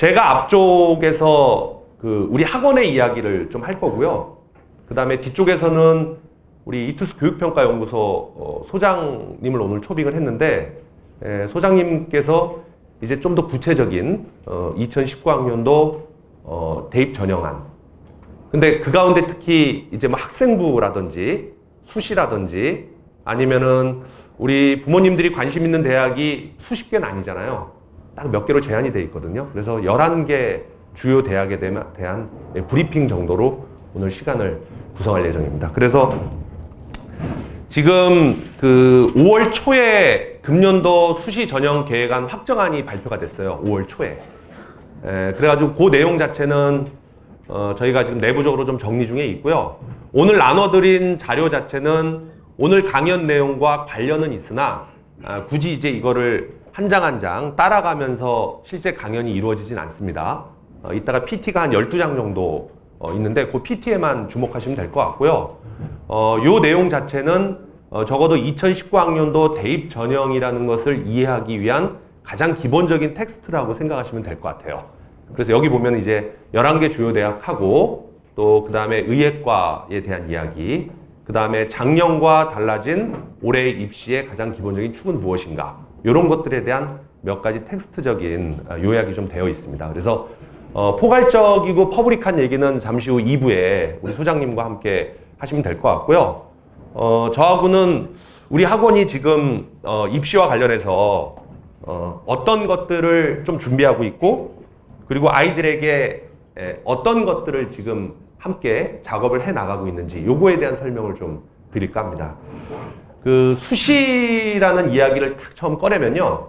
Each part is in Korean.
제가 앞쪽에서 그 우리 학원의 이야기를 좀 할 거고요. 그 다음에 뒤쪽에서는 우리 이투스 교육평가연구소 어, 소장님을 오늘 초빙을 했는데 에, 소장님께서 이제 좀 더 구체적인 어, 2019학년도 어, 대입 전형안 근데 그 가운데 특히 이제 뭐 학생부라든지 수시라든지 아니면은 우리 부모님들이 관심 있는 대학이 수십 개는 아니잖아요. 딱 몇 개로 제한이 돼 있거든요. 그래서 11개 주요 대학에 대한 브리핑 정도로 오늘 시간을 구성할 예정입니다. 그래서 지금 그 5월 초에 금년도 수시 전형 계획안 확정안이 발표가 됐어요. 5월 초에. 에, 그래가지고 그 내용 자체는 어, 저희가 지금 내부적으로 좀 정리 중에 있고요. 오늘 나눠드린 자료 자체는 오늘 강연 내용과 관련은 있으나 아, 굳이 이제 이거를 한 장 한 장 따라가면서 실제 강연이 이루어지진 않습니다. 어, 이따가 PT가 한 12장 정도 어, 있는데 그 PT에만 주목하시면 될 것 같고요. 어, 요 내용 자체는 어, 적어도 2019학년도 대입 전형이라는 것을 이해하기 위한 가장 기본적인 텍스트라고 생각하시면 될 것 같아요. 그래서 여기 보면 이제 11개 주요 대학하고 또 그 다음에 의예과에 대한 이야기 그 다음에 작년과 달라진 올해의 입시의 가장 기본적인 축은 무엇인가 이런 것들에 대한 몇 가지 텍스트적인 어, 요약이 좀 되어 있습니다. 그래서 어, 포괄적이고 퍼블릭한 얘기는 잠시 후 2부에 우리 소장님과 함께 하시면 될 것 같고요. 어, 저하고는 우리 학원이 지금 어, 입시와 관련해서 어, 어떤 것들을 좀 준비하고 있고 그리고 아이들에게 에, 어떤 것들을 지금 함께 작업을 해 나가고 있는지 요거에 대한 설명을 좀 드릴까 합니다. 그 수시라는 이야기를 탁 처음 꺼내면요.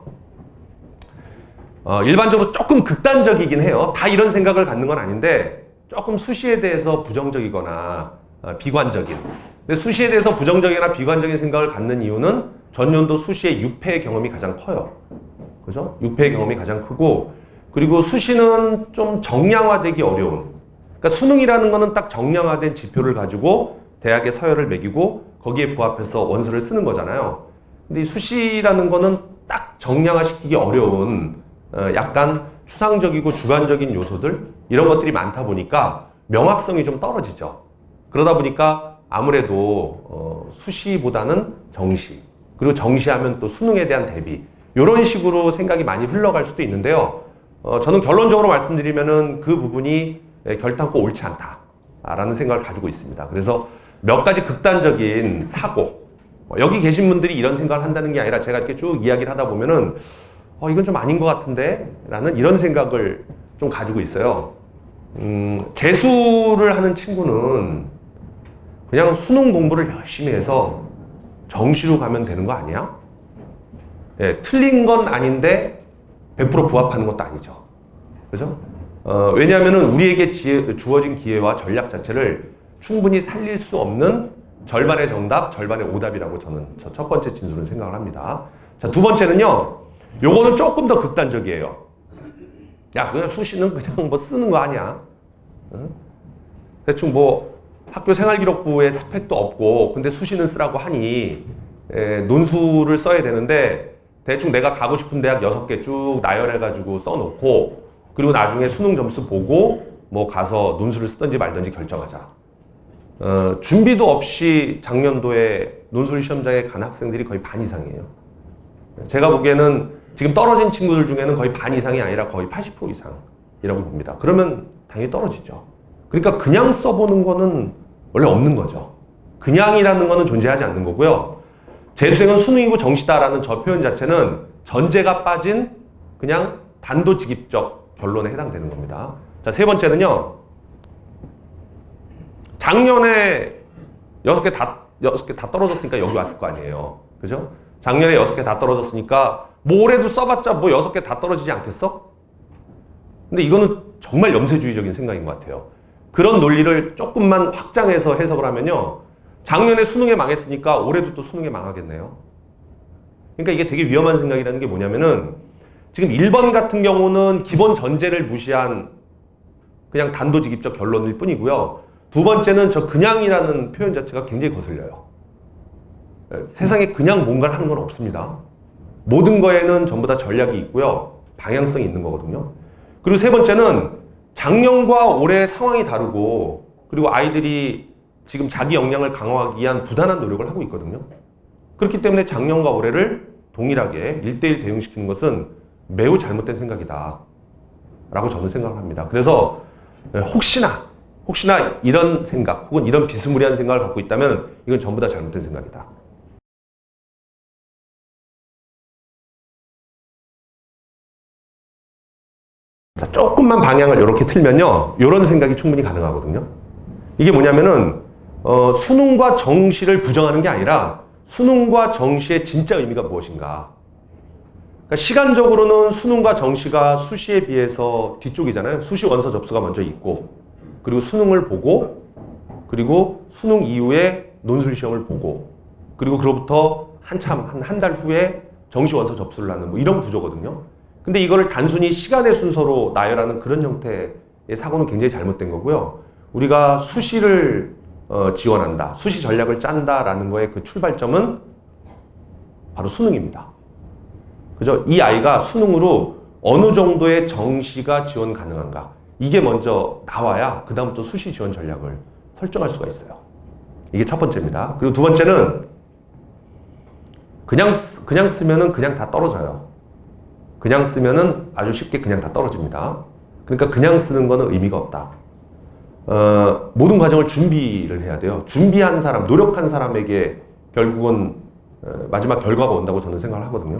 어, 일반적으로 조금 극단적이긴 해요. 다 이런 생각을 갖는 건 아닌데 조금 수시에 대해서 부정적이거나 어, 비관적인. 근데 수시에 대해서 부정적이나 비관적인 생각을 갖는 이유는 전년도 수시의 6패의 경험이 가장 커요. 그죠? 6패의 경험이 가장 크고 그리고 수시는 좀 정량화되기 어려운. 그러니까 수능이라는 거는 딱 정량화된 지표를 가지고 대학의 서열을 매기고 거기에 부합해서 원서를 쓰는 거잖아요. 근데 이 수시라는 거는 딱 정량화시키기 어려운 어, 약간 추상적이고 주관적인 요소들 이런 것들이 많다 보니까 명확성이 좀 떨어지죠. 그러다 보니까 아무래도 어, 수시보다는 정시 그리고 정시하면 또 수능에 대한 대비 이런 식으로 생각이 많이 흘러갈 수도 있는데요. 어, 저는 결론적으로 말씀드리면은 그 부분이 예, 결단코 옳지 않다라는 생각을 가지고 있습니다. 그래서 몇 가지 극단적인 사고 어, 여기 계신 분들이 이런 생각을 한다는 게 아니라 제가 이렇게 쭉 이야기를 하다 보면은 어, 이건 좀 아닌 것 같은데? 라는 이런 생각을 좀 가지고 있어요. 음, 재수를 하는 친구는 그냥 수능 공부를 열심히 해서 정시로 가면 되는 거 아니야? 예, 틀린 건 아닌데 100% 부합하는 것도 아니죠. 그죠? 어, 왜냐하면 우리에게 지혜- 주어진 기회와 전략 자체를 충분히 살릴 수 없는 절반의 정답, 절반의 오답이라고 저는 저 첫 번째 진술은 생각을 합니다. 자, 두 번째는요. 요거는 조금 더 극단적이에요. 야, 그냥 수시는 그냥 뭐 쓰는 거 아니야. 응? 대충 뭐 학교 생활기록부에 스펙도 없고 근데 수시는 쓰라고 하니 에, 논술을 써야 되는데 대충 내가 가고 싶은 대학 여섯 개쭉 나열해가지고 써놓고 그리고 나중에 수능 점수 보고 뭐 가서 논술을 쓰든지 말든지 결정하자. 어, 준비도 없이 작년도에 논술 시험장에 간 학생들이 거의 반 이상이에요. 제가 보기에는 지금 떨어진 친구들 중에는 거의 반 이상이 아니라 거의 80% 이상이라고 봅니다. 그러면 당연히 떨어지죠. 그러니까 그냥 써보는 거는 원래 없는 거죠. 그냥이라는 거는 존재하지 않는 거고요. 재수생은 수능이고 정시다라는 저 표현 자체는 전제가 빠진 그냥 단도직입적 결론에 해당되는 겁니다. 자, 세 번째는요. 작년에 여섯 개 다, 여섯 개 다 떨어졌으니까 여기 왔을 거 아니에요. 그죠? 작년에 여섯 개 다 떨어졌으니까 뭐 올해도 써봤자 뭐 여섯 개 다 떨어지지 않겠어? 근데 이거는 정말 염세주의적인 생각인 것 같아요. 그런 논리를 조금만 확장해서 해석을 하면요. 작년에 수능에 망했으니까 올해도 또 수능에 망하겠네요. 그러니까 이게 되게 위험한 생각이라는 게 뭐냐면은 지금 1번 같은 경우는 기본 전제를 무시한 그냥 단도직입적 결론일 뿐이고요. 두 번째는 저 그냥이라는 표현 자체가 굉장히 거슬려요. 예, 세상에 그냥 뭔가를 하는 건 없습니다. 모든 거에는 전부 다 전략이 있고요. 방향성이 있는 거거든요. 그리고 세 번째는 작년과 올해 상황이 다르고 그리고 아이들이 지금 자기 역량을 강화하기 위한 부단한 노력을 하고 있거든요. 그렇기 때문에 작년과 올해를 동일하게 1대1 대응시키는 것은 매우 잘못된 생각이다. 라고 저는 생각을 합니다. 그래서 혹시나, 혹시나 이런 생각 혹은 이런 비스무리한 생각을 갖고 있다면 이건 전부 다 잘못된 생각이다. 자, 조금만 방향을 이렇게 틀면요. 이런 생각이 충분히 가능하거든요. 이게 뭐냐면은, 어, 수능과 정시를 부정하는 게 아니라 수능과 정시의 진짜 의미가 무엇인가. 그러니까 시간적으로는 수능과 정시가 수시에 비해서 뒤쪽이잖아요. 수시 원서 접수가 먼저 있고, 그리고 수능을 보고, 그리고 수능 이후에 논술 시험을 보고, 그리고 그로부터 한참, 한 한 달 후에 정시 원서 접수를 하는 뭐 이런 구조거든요. 근데 이거를 단순히 시간의 순서로 나열하는 그런 형태의 사고는 굉장히 잘못된 거고요. 우리가 수시를 어, 지원한다, 수시 전략을 짠다라는 거의 그 출발점은 바로 수능입니다. 그죠? 이 아이가 수능으로 어느 정도의 정시가 지원 가능한가 이게 먼저 나와야 그 다음부터 수시 지원 전략을 설정할 수가 있어요. 이게 첫 번째입니다. 그리고 두 번째는 그냥 쓰- 그냥 쓰면은 그냥 다 떨어져요. 그냥 쓰면은 아주 쉽게 그냥 다 떨어집니다. 그러니까 그냥 쓰는 거는 의미가 없다. 어, 모든 과정을 준비를 해야 돼요. 준비한 사람, 노력한 사람에게 결국은 어, 마지막 결과가 온다고 저는 생각을 하거든요.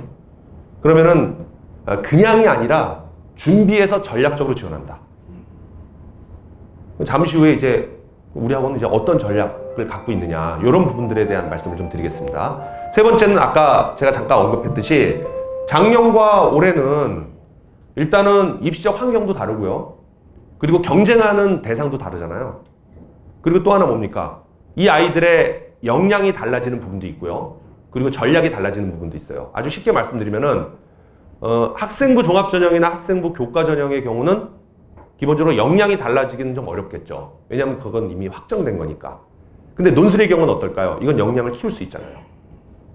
그러면은 어, 그냥이 아니라 준비해서 전략적으로 지원한다. 잠시 후에 이제 우리 학원은 이제 어떤 전략을 갖고 있느냐 이런 부분들에 대한 말씀을 좀 드리겠습니다. 세 번째는 아까 제가 잠깐 언급했듯이 작년과 올해는 일단은 입시적 환경도 다르고요. 그리고 경쟁하는 대상도 다르잖아요. 그리고 또 하나 뭡니까? 이 아이들의 역량이 달라지는 부분도 있고요. 그리고 전략이 달라지는 부분도 있어요. 아주 쉽게 말씀드리면은 어, 학생부 종합전형이나 학생부 교과전형의 경우는 기본적으로 역량이 달라지기는 좀 어렵겠죠. 왜냐하면 그건 이미 확정된 거니까. 근데 논술의 경우는 어떨까요? 이건 역량을 키울 수 있잖아요.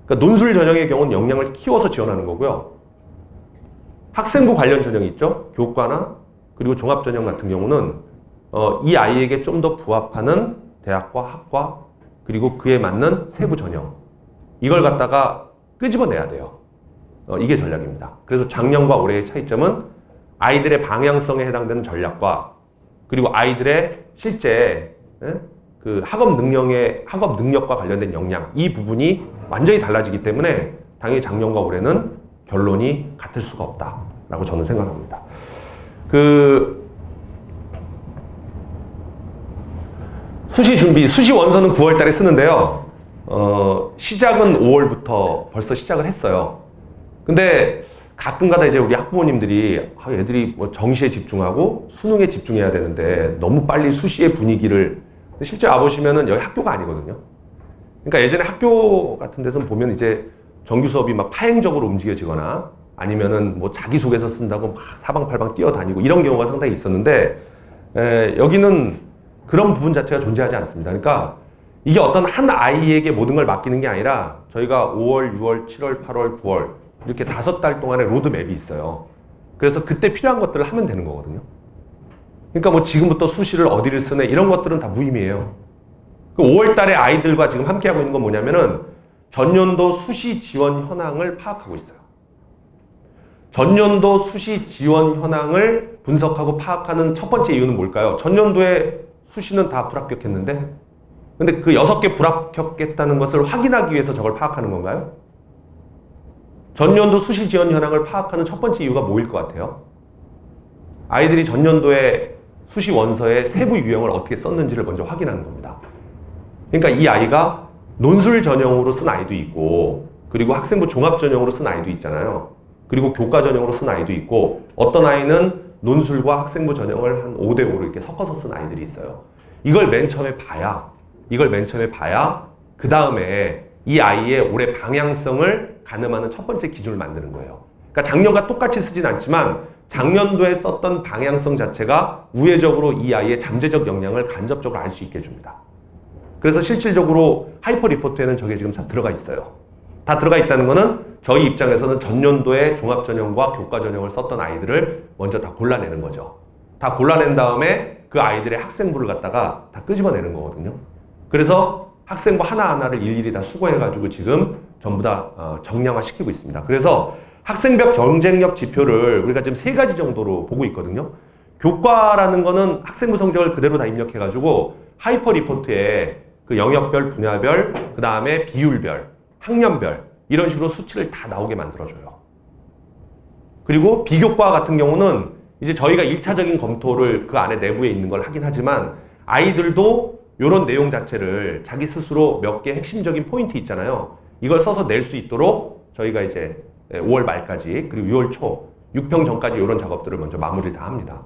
그러니까 논술 전형의 경우는 역량을 키워서 지원하는 거고요. 학생부 관련 전형이 있죠. 교과나 그리고 종합 전형 같은 경우는 어, 이 아이에게 좀 더 부합하는 대학과 학과 그리고 그에 맞는 세부 전형 이걸 갖다가 끄집어내야 돼요. 어, 이게 전략입니다. 그래서 작년과 올해의 차이점은 아이들의 방향성에 해당되는 전략과 그리고 아이들의 실제 예? 그 학업 능력의 학업 능력과 관련된 역량 이 부분이 완전히 달라지기 때문에 당연히 작년과 올해는 결론이 같을 수가 없다라고 저는 생각합니다. 그 수시 준비, 수시 원서는 9월 달에 쓰는데요. 어, 시작은 5월부터 벌써 시작을 했어요. 근데 가끔가다 이제 우리 학부모님들이 아, 애들이 뭐 정시에 집중하고 수능에 집중해야 되는데 너무 빨리 수시의 분위기를 실제 와보시면은 여기 학교가 아니거든요. 그러니까 예전에 학교 같은 데서 보면 이제 정규 수업이 막 파행적으로 움직여지거나 아니면은 뭐 자기소개서 쓴다고 막 사방팔방 뛰어다니고 이런 경우가 상당히 있었는데 에, 여기는 그런 부분 자체가 존재하지 않습니다. 그러니까 이게 어떤 한 아이에게 모든 걸 맡기는 게 아니라 저희가 5월, 6월, 7월, 8월, 9월 이렇게 다섯 달 동안의 로드맵이 있어요. 그래서 그때 필요한 것들을 하면 되는 거거든요. 그러니까 뭐 지금부터 수시를 어디를 쓰네 이런 것들은 다 무의미해요. 그 5월 달에 아이들과 지금 함께 하고 있는 건 뭐냐면은 전년도 수시 지원 현황을 파악하고 있어요. 전년도 수시 지원 현황을 분석하고 파악하는 첫 번째 이유는 뭘까요? 전년도에 수시는 다 불합격했는데 근데 그 여섯 개 불합격했다는 것을 확인하기 위해서 저걸 파악하는 건가요? 전년도 수시 지원 현황을 파악하는 첫 번째 이유가 뭐일 것 같아요? 아이들이 전년도에 수시 원서의 세부 유형을 어떻게 썼는지를 먼저 확인하는 겁니다. 그러니까 이 아이가 논술 전형으로 쓴 아이도 있고 그리고 학생부 종합 전형으로 쓴 아이도 있잖아요. 그리고 교과 전형으로 쓴 아이도 있고 어떤 아이는 논술과 학생부 전형을 한 5대 5로 이렇게 섞어서 쓴 아이들이 있어요. 이걸 맨 처음에 봐야 이걸 맨 처음에 봐야 그 다음에 이 아이의 올해 방향성을 가늠하는 첫 번째 기준을 만드는 거예요. 그러니까 작년과 똑같이 쓰진 않지만 작년도에 썼던 방향성 자체가 우회적으로 이 아이의 잠재적 역량을 간접적으로 알 수 있게 해줍니다. 그래서 실질적으로 하이퍼 리포트에는 저게 지금 다 들어가 있어요. 다 들어가 있다는 거는 저희 입장에서는 전년도에 종합전형과 교과전형을 썼던 아이들을 먼저 다 골라내는 거죠. 다 골라낸 다음에 그 아이들의 학생부를 갖다가 다 끄집어내는 거거든요. 그래서 학생부 하나하나를 일일이 다 수거해가지고 지금 전부 다 어, 정량화 시키고 있습니다. 그래서 학생별 경쟁력 지표를 우리가 지금 세 가지 정도로 보고 있거든요. 교과라는 거는 학생부 성적을 그대로 다 입력해가지고 하이퍼 리포트에 그 영역별, 분야별, 그 다음에 비율별, 학년별 이런 식으로 수치를 다 나오게 만들어줘요. 그리고 비교과 같은 경우는 이제 저희가 일차적인 검토를 그 안에 내부에 있는 걸 하긴 하지만 아이들도 이런 내용 자체를 자기 스스로 몇 개 핵심적인 포인트 있잖아요. 이걸 써서 낼 수 있도록 저희가 이제 5월 말까지 그리고 6월 초 6평 전까지 이런 작업들을 먼저 마무리를 다 합니다.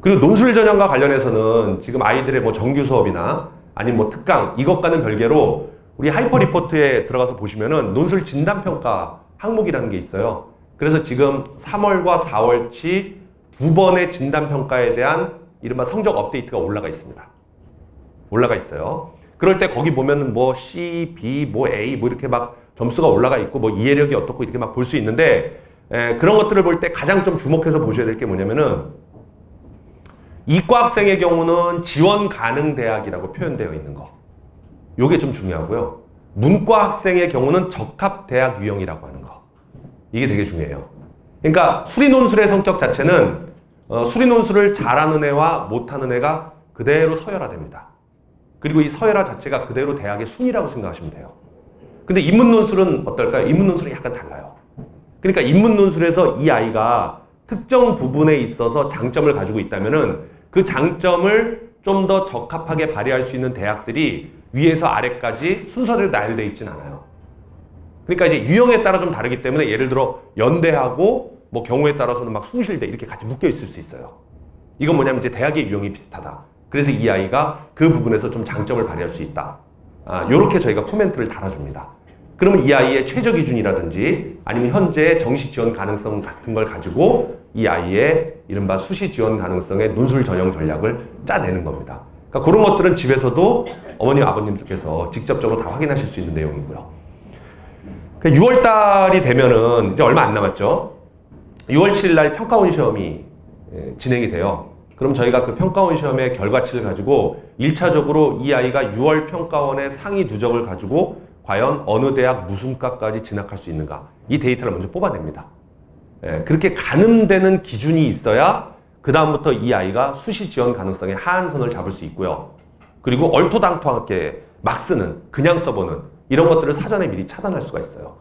그리고 논술 전형과 관련해서는 지금 아이들의 뭐 정규 수업이나 아니면 뭐 특강 이것과는 별개로 우리 하이퍼 리포트에 들어가서 보시면은 논술 진단 평가 항목이라는 게 있어요. 그래서 지금 3월과 4월치 두 번의 진단 평가에 대한 이른바 성적 업데이트가 올라가 있습니다. 올라가 있어요. 그럴 때 거기 보면은 뭐 C, B, 뭐 A 뭐 이렇게 막 점수가 올라가 있고 뭐 이해력이 어떻고 이렇게 막 볼 수 있는데 에, 그런 것들을 볼 때 가장 좀 주목해서 보셔야 될 게 뭐냐면은 이과 학생의 경우는 지원 가능 대학이라고 표현되어 있는 거. 요게 좀 중요하고요. 문과 학생의 경우는 적합 대학 유형이라고 하는 거. 이게 되게 중요해요. 그러니까 수리 논술의 성격 자체는 어, 수리 논술을 잘하는 애와 못하는 애가 그대로 서열화됩니다. 그리고 이 서열화 자체가 그대로 대학의 순위라고 생각하시면 돼요. 근데 인문 논술은 어떨까요? 인문 논술은 약간 달라요. 그러니까 인문 논술에서 이 아이가 특정 부분에 있어서 장점을 가지고 있다면 은 그 장점을 좀 더 적합하게 발휘할 수 있는 대학들이 위에서 아래까지 순서대로 나열되어 있진 않아요. 그러니까 이제 유형에 따라 좀 다르기 때문에 예를 들어 연대하고 뭐 경우에 따라서는 막 숭실대 이렇게 같이 묶여 있을 수 있어요. 이건 뭐냐면 이제 대학의 유형이 비슷하다. 그래서 이 아이가 그 부분에서 좀 장점을 발휘할 수 있다. 아, 요렇게 저희가 코멘트를 달아줍니다. 그러면 이 아이의 최저 기준이라든지 아니면 현재 정시 지원 가능성 같은 걸 가지고 이 아이의 이른바 수시 지원 가능성의 논술 전형 전략을 짜내는 겁니다. 그러니까 그런 것들은 집에서도 어머님, 아버님들께서 직접적으로 다 확인하실 수 있는 내용이고요. 6월 달이 되면은 이제 얼마 안 남았죠. 6월 7일 날 평가원 시험이 예, 진행이 돼요. 그럼 저희가 그 평가원 시험의 결과치를 가지고 1차적으로 이 아이가 6월 평가원의 상위 누적을 가지고 과연 어느 대학 무슨 과까지 진학할 수 있는가 이 데이터를 먼저 뽑아냅니다. 예, 그렇게 가늠되는 기준이 있어야 그 다음부터 이 아이가 수시 지원 가능성의 하한선을 잡을 수 있고요. 그리고 얼토당토하게 막 쓰는 그냥 써보는 이런 것들을 사전에 미리 차단할 수가 있어요.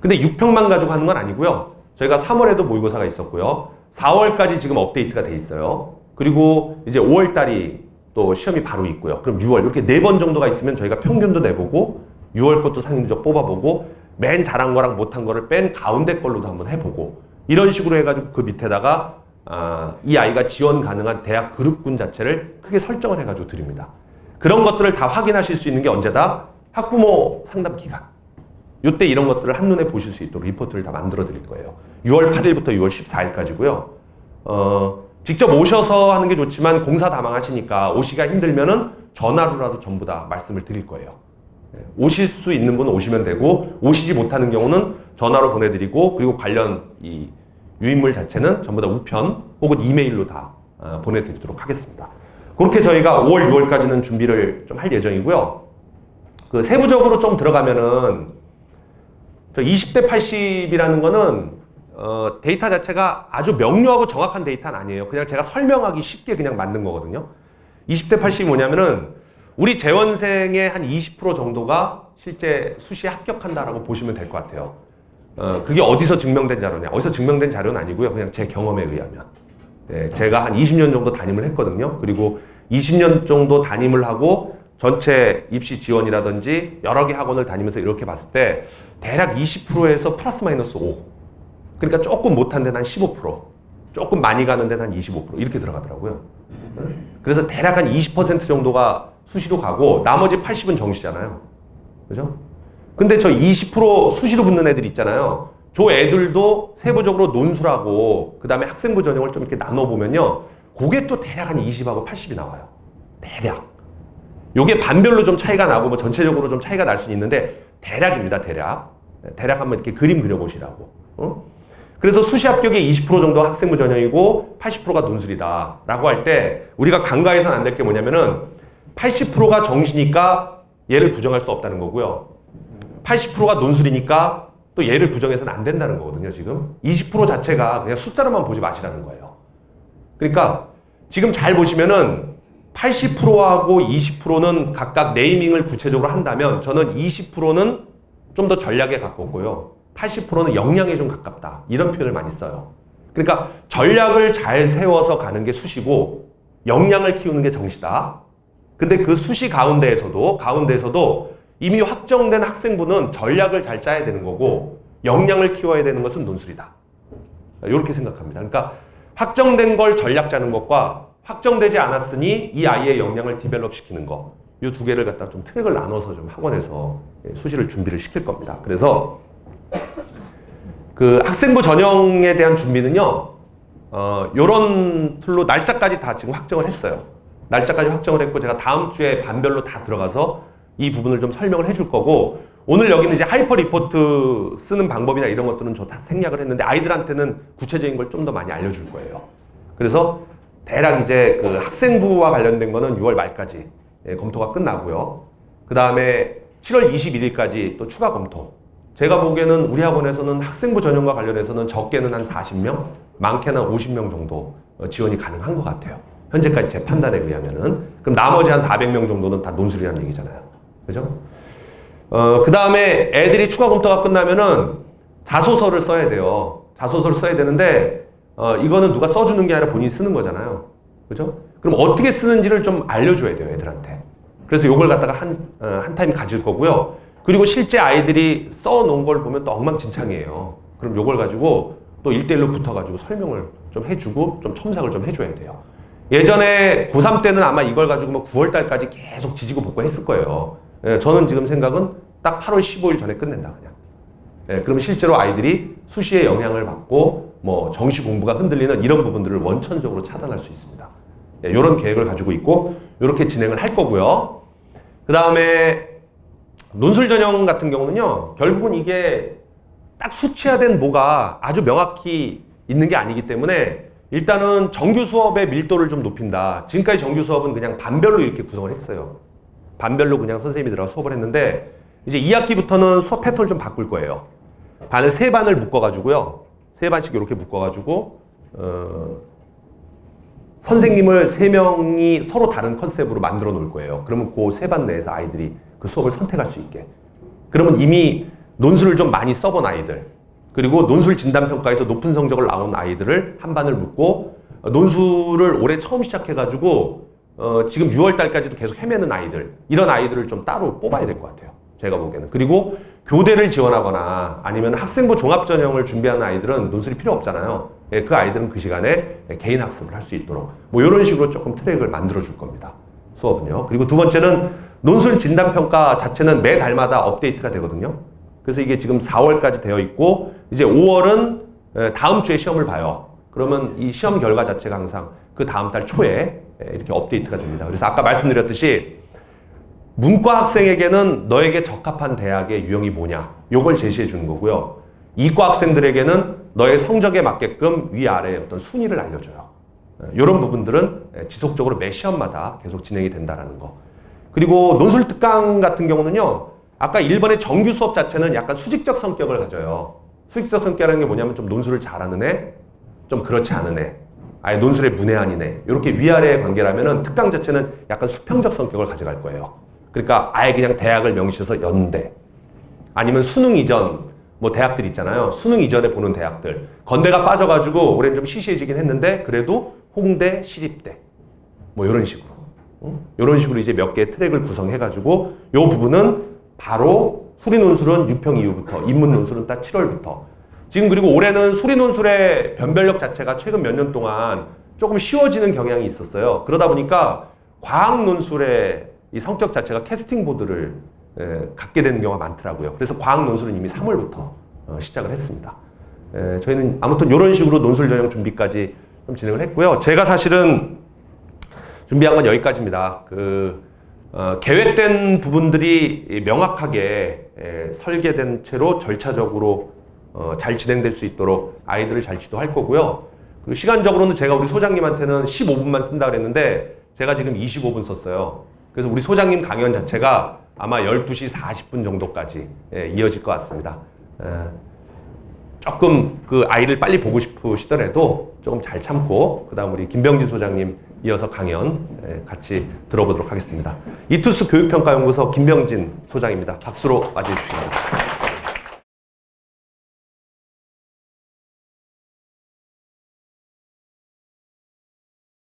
근데 6평만 가지고 하는 건 아니고요. 저희가 3월에도 모의고사가 있었고요. 4월까지 지금 업데이트가 돼 있어요. 그리고 이제 5월 달이 또 시험이 바로 있고요. 그럼 6월 이렇게 네 번 정도가 있으면 저희가 평균도 내보고 6월 것도 상위 누적 뽑아보고 맨 잘한 거랑 못한 거를 뺀 가운데 걸로도 한번 해보고 이런 식으로 해가지고 그 밑에다가 아, 이 아이가 지원 가능한 대학 그룹군 자체를 크게 설정을 해가지고 드립니다. 그런 것들을 다 확인하실 수 있는 게 언제다? 학부모 상담 기간. 이때 이런 것들을 한눈에 보실 수 있도록 리포트를 다 만들어 드릴 거예요. 6월 8일부터 6월 14일까지고요. 어, 직접 오셔서 하는 게 좋지만 공사 다 망하시니까 오시기가 힘들면은 전화로라도 전부 다 말씀을 드릴 거예요. 네, 오실 수 있는 분은 오시면 되고 오시지 못하는 경우는 전화로 보내드리고 그리고 관련 이 유인물 자체는 전부 다 우편 혹은 이메일로 다 어, 보내드리도록 하겠습니다. 그렇게 저희가 5월, 6월까지는 준비를 좀 할 예정이고요. 그 세부적으로 좀 들어가면은 저 20대 80이라는 거는 어, 데이터 자체가 아주 명료하고 정확한 데이터는 아니에요. 그냥 제가 설명하기 쉽게 그냥 만든 거거든요. 20대 80이 뭐냐면은 우리 재원생의 한 20% 정도가 실제 수시에 합격한다라고 보시면 될 것 같아요. 어, 그게 어디서 증명된 자료냐? 어디서 증명된 자료는 아니고요. 그냥 제 경험에 의하면. 네, 제가 한 20년 정도 담임을 했거든요. 그리고 20년 정도 담임을 하고 전체 입시 지원이라든지 여러 개 학원을 다니면서 이렇게 봤을 때 대략 20%에서 플러스 마이너스 5. 그러니까 조금 못한 데는 한 15%, 조금 많이 가는 데는 한 25% 이렇게 들어가더라고요. 그래서 대략 한 20% 정도가 수시로 가고 나머지 80은 정시잖아요. 그죠? 근데 저 20% 수시로 붙는 애들 있잖아요. 저 애들도 세부적으로 논술하고 그 다음에 학생부 전형을 좀 이렇게 나눠보면요. 그게 또 대략 한 20하고 80이 나와요. 대략. 요게 반별로 좀 차이가 나고 뭐 전체적으로 좀 차이가 날 수는 있는데 대략입니다. 대략. 대략 한번 이렇게 그림 그려보시라고. 어? 그래서 수시 합격이 20% 정도 학생부 전형이고 80%가 논술이다. 라고 할 때 우리가 간과해서는 안 될 게 뭐냐면은 80%가 정시니까 얘를 부정할 수 없다는 거고요. 80%가 논술이니까 또 얘를 부정해서는 안 된다는 거거든요, 지금. 20% 자체가 그냥 숫자로만 보지 마시라는 거예요. 그러니까 지금 잘 보시면은 80%하고 20%는 각각 네이밍을 구체적으로 한다면 저는 20%는 좀 더 전략에 가깝고요. 80%는 역량에 좀 가깝다. 이런 표현을 많이 써요. 그러니까 전략을 잘 세워서 가는 게 수시고 역량을 키우는 게 정시다. 근데 그 수시 가운데에서도 가운데에서도 이미 확정된 학생부는 전략을 잘 짜야 되는 거고 역량을 키워야 되는 것은 논술이다. 이렇게 생각합니다. 그러니까 확정된 걸 전략 짜는 것과 확정되지 않았으니 이 아이의 역량을 디벨롭 시키는 거. 이두 개를 갖다 좀 트랙을 나눠서 좀 학원에서 예, 수시를 준비를 시킬 겁니다. 그래서 그 학생부 전형에 대한 준비는요, 어, 요런 틀로 날짜까지 다 지금 확정을 했어요. 날짜까지 확정을 했고, 제가 다음 주에 반별로 다 들어가서 이 부분을 좀 설명을 해줄 거고, 오늘 여기는 이제 하이퍼 리포트 쓰는 방법이나 이런 것들은 저 다 생략을 했는데, 아이들한테는 구체적인 걸 좀 더 많이 알려줄 거예요. 그래서 대략 이제 그 학생부와 관련된 거는 6월 말까지 예, 검토가 끝나고요. 그 다음에 7월 21일까지 또 추가 검토. 제가 보기에는 우리 학원에서는 학생부 전형과 관련해서는 적게는 한 40명, 많게는 한 50명 정도 어, 지원이 가능한 것 같아요. 현재까지 제 판단에 의하면은. 그럼 나머지 한 400명 정도는 다 논술이라는 얘기잖아요. 그죠? 어, 그 다음에 애들이 추가 검토가 끝나면은 자소서를 써야 돼요. 자소서를 써야 되는데, 어, 이거는 누가 써주는 게 아니라 본인이 쓰는 거잖아요. 그죠? 그럼 어떻게 쓰는지를 좀 알려줘야 돼요, 애들한테. 그래서 요걸 갖다가 한, 어, 한 타임 가질 거고요. 그리고 실제 아이들이 써놓은 걸 보면 또 엉망진창이에요. 그럼 요걸 가지고 또 1대1로 붙어가지고 설명을 좀 해주고 좀 첨삭을 좀 해줘야 돼요. 예전에 고3 때는 아마 이걸 가지고 뭐 9월달까지 계속 지지고 볶고 했을 거예요. 예, 저는 지금 생각은 딱 8월 15일 전에 끝낸다, 그냥. 예, 그러면 실제로 아이들이 수시에 영향을 받고 뭐 정시 공부가 흔들리는 이런 부분들을 원천적으로 차단할 수 있습니다. 예, 이런 계획을 가지고 있고 이렇게 진행을 할 거고요. 그 다음에 논술 전형 같은 경우는요, 결국은 이게 딱 수치화된 뭐가 아주 명확히 있는 게 아니기 때문에 일단은 정규 수업의 밀도를 좀 높인다. 지금까지 정규 수업은 그냥 반별로 이렇게 구성을 했어요. 반별로 그냥 선생님이 들어가 수업을 했는데 이제 2학기부터는 수업 패턴을 좀 바꿀 거예요. 반을 세 반을 묶어가지고요. 세 반씩 이렇게 묶어가지고 어, 선생님을 세 명이 서로 다른 컨셉으로 만들어 놓을 거예요. 그러면 그 세 반 내에서 아이들이 그 수업을 선택할 수 있게. 그러면 이미 논술을 좀 많이 써본 아이들, 그리고 논술 진단평가에서 높은 성적을 나온 아이들을 한 반을 묶고 어, 논술을 올해 처음 시작해가지고 어, 지금 6월 달까지도 계속 헤매는 아이들, 이런 아이들을 좀 따로 뽑아야 될 것 같아요. 제가 보기에는. 그리고 교대를 지원하거나 아니면 학생부 종합전형을 준비하는 아이들은 논술이 필요 없잖아요. 예, 그 아이들은 그 시간에 개인 학습을 할 수 있도록 뭐 이런 식으로 조금 트랙을 만들어 줄 겁니다. 수업은요. 그리고 두 번째는 논술 진단 평가 자체는 매 달마다 업데이트가 되거든요. 그래서 이게 지금 4월까지 되어 있고 이제 5월은 예, 다음 주에 시험을 봐요. 그러면 이 시험 결과 자체가 항상 그 다음 달 초에 예, 이렇게 업데이트가 됩니다. 그래서 아까 말씀드렸듯이 문과 학생에게는 너에게 적합한 대학의 유형이 뭐냐 요걸 제시해 주는 거고요. 이과 학생들에게는 너의 성적에 맞게끔 위아래의 어떤 순위를 알려줘요. 이런 부분들은 예, 지속적으로 매 시험마다 계속 진행이 된다는 거. 그리고 논술 특강 같은 경우는요. 아까 1번의 정규 수업 자체는 약간 수직적 성격을 가져요. 수직적 성격이라는 게 뭐냐면 좀 논술을 잘하는 애, 좀 그렇지 않은 애, 아예 논술에 문외한인 애. 이렇게 위아래의 관계라면은 특강 자체는 약간 수평적 성격을 가져갈 거예요. 그러니까 아예 그냥 대학을 명시해서 연대, 아니면 수능 이전 뭐 대학들 있잖아요. 수능 이전에 보는 대학들. 건대가 빠져가지고 올해는 좀 시시해지긴 했는데 그래도 홍대, 시립대 뭐 이런 식으로 이런 식으로 이제 몇 개의 트랙을 구성해가지고 이 부분은 바로 수리 논술은 6평 이후부터 인문 논술은 딱 7월부터 지금 그리고 올해는 수리 논술의 변별력 자체가 최근 몇 년 동안 조금 쉬워지는 경향이 있었어요. 그러다 보니까 과학 논술의 이 성격 자체가 캐스팅 보드를 에, 갖게 되는 경우가 많더라고요. 그래서 과학 논술은 이미 3월부터 어, 시작을 했습니다. 에, 저희는 아무튼 이런 식으로 논술 전형 준비까지 좀 진행을 했고요. 제가 사실은 준비한 건 여기까지입니다. 그 어, 계획된 부분들이 명확하게 에, 설계된 채로 절차적으로 어, 잘 진행될 수 있도록 아이들을 잘 지도할 거고요. 그리고 시간적으로는 제가 우리 소장님한테는 15분만 쓴다 그랬는데 제가 지금 25분 썼어요. 그래서 우리 소장님 강연 자체가 아마 12시 40분 정도까지 예, 이어질 것 같습니다. 에, 조금 그 아이를 빨리 보고 싶으시더라도 조금 잘 참고 그다음 우리 김병진 소장님 이어서 강연 예, 같이 들어보도록 하겠습니다. 이투스 교육평가연구소 김병진 소장입니다. 박수로 맞이해 주시기 바랍니다.